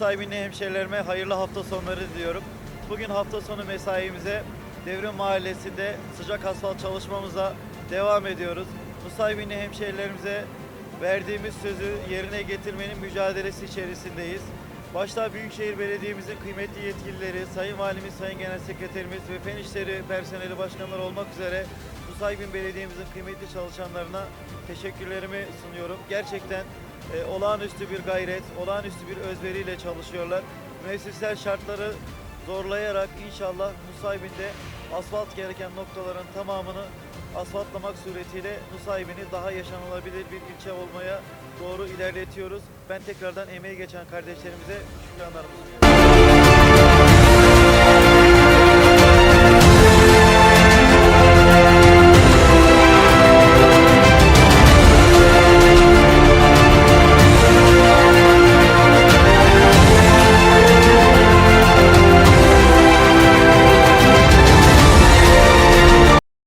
Nusaybinli hemşehrilerime hayırlı hafta sonları diliyorum. Bugün hafta sonu mesaimize Devrim Mahallesi'nde sıcak asfalt çalışmamıza devam ediyoruz. Nusaybinli hemşehrilerimize verdiğimiz sözü yerine getirmenin mücadelesi içerisindeyiz. Başta Büyükşehir Belediye'mizin kıymetli yetkilileri, Sayın Valimiz, Sayın Genel Sekreterimiz ve Fen İşleri personeli başkanları olmak üzere Nusaybin Belediye'mizin kıymetli çalışanlarına teşekkürlerimi sunuyorum. Gerçekten e, olağanüstü bir gayret, olağanüstü bir özveriyle çalışıyorlar. Mevsimsel şartları zorlayarak inşallah Nusaybin'de asfalt gereken noktaların tamamını asfaltlamak suretiyle Nusaybin'i daha yaşanılabilir bir ilçe olmaya doğru ilerletiyoruz. Ben tekrardan emeği geçen kardeşlerimize şükranlarımı sunuyorum.